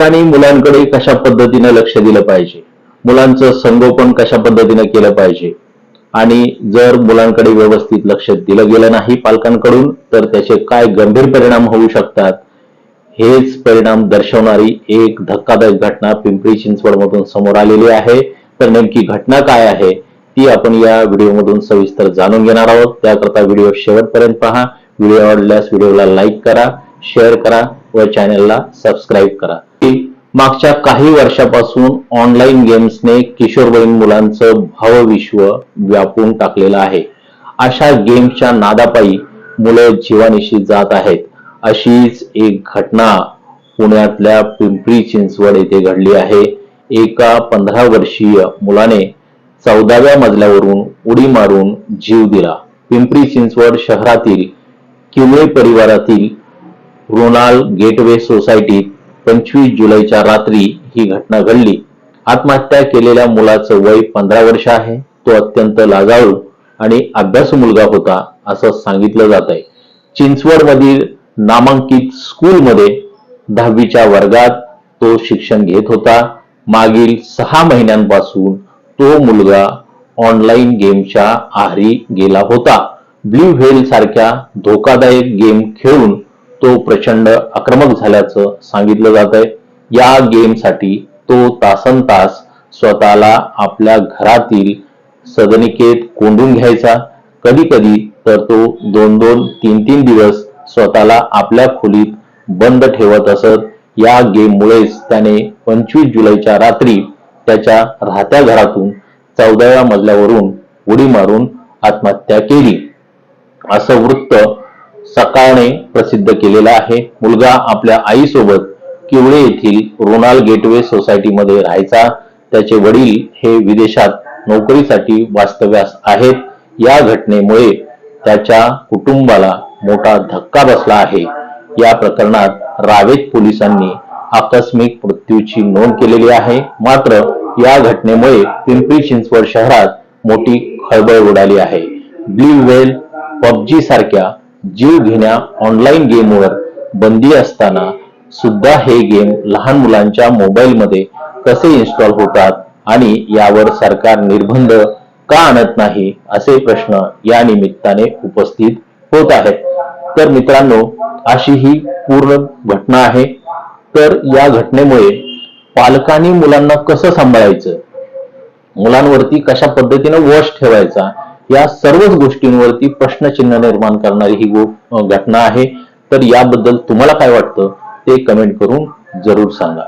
आणि मुलांकडे कशा पद्धतीने लक्ष दिलं पाहिजे? मुलांचं संगोपन कशा पद्धतीने केलं पाहिजे? आणि जर मुलांकडे व्यवस्थित लक्ष दिलं गेलं नाही पालकांकडून तर त्याचे काय गंभीर परिणाम होऊ शकतात? हेच परिणाम दर्शवणारी एक धक्कादायक घटना पिंपरी चिंचवडमधून समोर आलेली आहे. तर नेमकी घटना काय आहे ती आपण या व्हिडिओमधून सविस्तर जाणून घेणार आहोत. त्याकरता व्हिडिओ शेवटपर्यंत पहा. व्हिडिओ आवडल्यास व्हिडिओला लाईक करा शेअर करा व चॅनलला सबस्क्राईब करा. मागच्या काही वर्षापासून ऑनलाईन गेम्सने किशोरवयीन मुलांचं भावविश्व व्यापून टाकलेलं आहे. अशा गेम्सच्या नादापायी मुलं जीवानिशी जात आहेत. अशीच एक घटना पुण्यातल्या पिंपरी चिंचवड येथे घडली आहे. एका पंधरा वर्षीय मुलाने चौदाव्या मजल्यावरून उडी मारून जीव दिला. पिंपरी चिंचवड शहरातील किवळे परिवारातील रोनाल गेटवे सोसायटीत पंचवीस जुलैच्या रात्री ही घटना घडली. आत्महत्या केलेल्या मुलाचं वय पंधरा वर्ष आहे. तो अत्यंत लाजाळू आणि अभ्यासू मुलगा होता असं सांगितलं जात आहे चिंचवड मधील नामांकित स्कूलमध्ये दहावीच्या वर्गात तो शिक्षण घेत होता. मागील सहा महिन्यांपासून तो मुलगा ऑनलाईन गेमच्या आहारी गेला होता. ब्ल्यू व्हेल सारख्या धोकादायक गेम खेळून तो प्रचंड आक्रमक झाल्याचं सांगितलं जात आहे या गेमसाठी तो तासन तास स्वतःला आपल्या घरातील सदनिकेत कोंडून घ्यायचा. कधी कधी तर तो दोन दोन तीन तीन दिवस स्वतःला आपल्या खोलीत बंद ठेवत असत. या गेममुळेच त्याने पंचवीस जुलैच्या रात्री त्याच्या राहत्या घरातून चौदाव्या मजल्यावरून उडी मारून आत्महत्या केली. असं वृत्त सकाळने प्रसिद्ध केलेला आहे. मुलगा आपल्या आईसोबत किवळे येथील रोनाल गेटवे सोसायटीमध्ये राहायचा. त्याचे वडील हे विदेशात नोकरीसाठी वास्तव्यास आहेत. या घटनेमुळे त्याच्या कुटुंबाला मोठा धक्का बसला आहे. या प्रकरणात रावेत पोलिसांनी आकस्मिक मृत्यूची नोंद केलेली आहे. मात्र या घटनेमुळे पिंपरी चिंचवड शहरात मोठी खळबळ उडाली आहे. ब्ल्यू व्हेल पबजी सारख्या जीव घेण्या ऑनलाईन गेमवर बंदी असताना सुद्धा हे गेम लहान मुलांच्या मोबाईलमध्ये कसे इन्स्टॉल होतात आणि यावर सरकार निर्बंध का आणत नाही असे प्रश्न या निमित्ताने उपस्थित होत आहेत. तर मित्रांनो अशी ही पूर्ण घटना आहे. तर या घटनेमुळे पालकांनी मुलांना कसं सांभाळायचं? मुलांवरती कशा पद्धतीने वश ठेवायचा? या सर्वच गोष्टींवरती प्रश्नचिन्ह निर्माण करणारी ही घटना आहे. तर याबद्दल तुम्हाला काय वाटतं ते कमेंट करून जरूर सांगा.